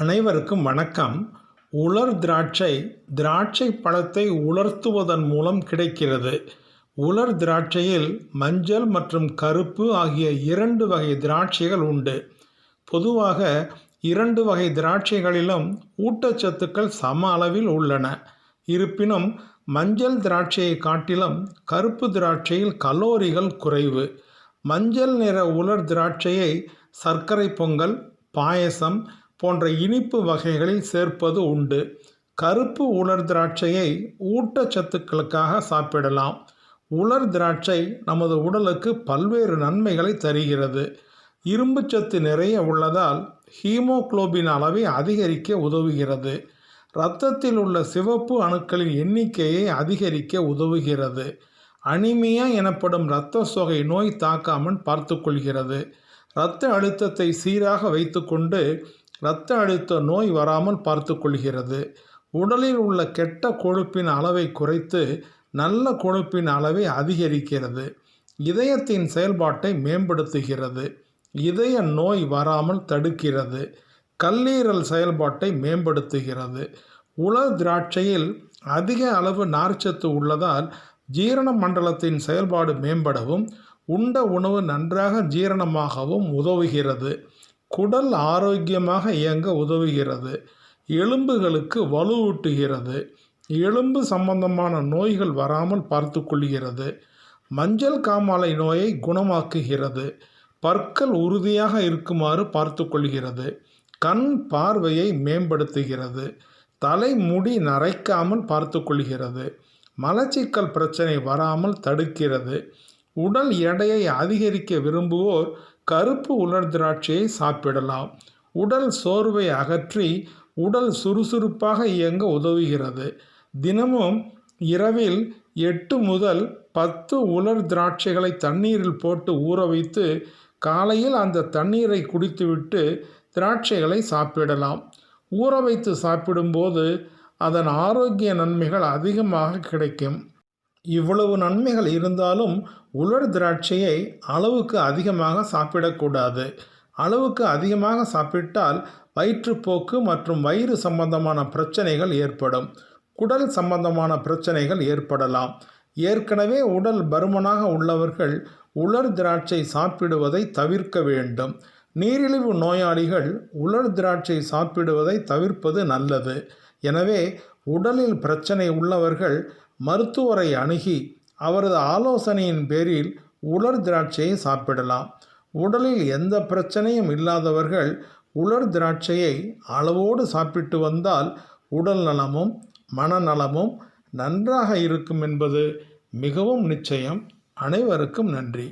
அனைவருக்கும் வணக்கம். உலர் திராட்சை திராட்சை பழத்தை உலர்த்துவதன் மூலம் கிடைக்கிறது. உலர் திராட்சையில் மஞ்சள் மற்றும் கருப்பு ஆகிய இரண்டு வகை திராட்சைகள் உண்டு. பொதுவாக இரண்டு வகை திராட்சைகளிலும் ஊட்டச்சத்துக்கள் சம அளவில் உள்ளன. இருப்பினும் மஞ்சள் திராட்சையை காட்டிலும் கருப்பு திராட்சையில் கலோரிகள் குறைவு. மஞ்சள் நிற உலர் திராட்சையை சர்க்கரை பொங்கல் பாயசம் போன்ற இனிப்பு வகைகளில் சேர்ப்பது உண்டு. கருப்பு உலர் திராட்சையை ஊட்டச்சத்துக்களுக்காக சாப்பிடலாம். உலர் திராட்சை நமது உடலுக்கு பல்வேறு நன்மைகளை தருகிறது. இரும்புச்சத்து நிறைய உள்ளதால் ஹீமோகுளோபின் அளவை அதிகரிக்க உதவுகிறது. இரத்தத்தில் உள்ள சிவப்பு அணுக்களின் எண்ணிக்கையை அதிகரிக்க உதவுகிறது. அனிமியா எனப்படும் இரத்த சோகை நோய் தாக்காமல் பார்த்துக்கொள்கிறது இரத்த அழுத்தத்தை சீராக வைத்துக்கொண்டு இரத்த அழுத்த நோய் வராமல் பார்த்துக்கொள்கிறது உடலில் உள்ள கெட்ட கொழுப்பின் அளவை குறைத்து நல்ல கொழுப்பின் அளவை அதிகரிக்கிறது. இதயத்தின் செயல்பாட்டை மேம்படுத்துகிறது. இதய நோய் வராமல் தடுக்கிறது. கல்லீரல் செயல்பாட்டை மேம்படுத்துகிறது. உலர் திராட்சையில் அதிக அளவு நார்ச்சத்து உள்ளதால் ஜீரண மண்டலத்தின் செயல்பாடு மேம்படவும் உண்ட உணவு நன்றாக ஜீரணமாகவும் உதவுகிறது. குடல் ஆரோக்கியமாக இயங்க உதவுகிறது. எலும்புகளுக்கு வலுவூட்டுகிறது. எலும்பு சம்பந்தமான நோய்கள் வராமல் பார்த்து கொள்கிறது. மஞ்சள் காமாலை நோயை குணமாக்குகிறது. பற்கள் உறுதியாக இருக்குமாறு பார்த்து கொள்கிறது. கண் பார்வையை மேம்படுத்துகிறது. தலைமுடி நரைக்காமல் பார்த்து கொள்கிறது. மலச்சிக்கல் பிரச்சனை வராமல் தடுக்கிறது. உடல் எடையை அதிகரிக்க விரும்புவோர் கருப்பு உலர் திராட்சையை சாப்பிடலாம். உடல் சோர்வை அகற்றி உடல் சுறுசுறுப்பாக இயங்க உதவுகிறது. தினமும் இரவில் எட்டு முதல் பத்து உலர் திராட்சைகளை தண்ணீரில் போட்டு ஊற வைத்து காலையில் அந்த தண்ணீரை குடித்துவிட்டு திராட்சைகளை சாப்பிடலாம். ஊற வைத்து சாப்பிடும்போது அதன் ஆரோக்கிய நன்மைகள் அதிகமாக கிடைக்கும். இவ்வளவு நன்மைகள் இருந்தாலும் உலர் திராட்சையை அளவுக்கு அதிகமாக சாப்பிடக்கூடாது. அளவுக்கு அதிகமாக சாப்பிட்டால் வயிற்றுப்போக்கு மற்றும் வயிறு சம்பந்தமான பிரச்சனைகள் ஏற்படும். குடல் சம்பந்தமான பிரச்சனைகள் ஏற்படலாம். ஏற்கனவே உடல் பருமனாக உள்ளவர்கள் உலர் திராட்சை சாப்பிடுவதை தவிர்க்க வேண்டும். நீரிழிவு நோயாளிகள் உலர் திராட்சை சாப்பிடுவதை தவிர்ப்பது நல்லது. எனவே உடலில் பிரச்சனை உள்ளவர்கள் மருத்துவரை அணுகி அவரது ஆலோசனையின் பேரில் உலர் திராட்சையை சாப்பிடலாம். உடலில் எந்த பிரச்சனையும் இல்லாதவர்கள் உலர் திராட்சையை அளவோடு சாப்பிட்டு வந்தால் உடல் நலமும் மனநலமும் நன்றாக இருக்கும் என்பது மிகவும் நிச்சயம். அனைவருக்கும் நன்றி.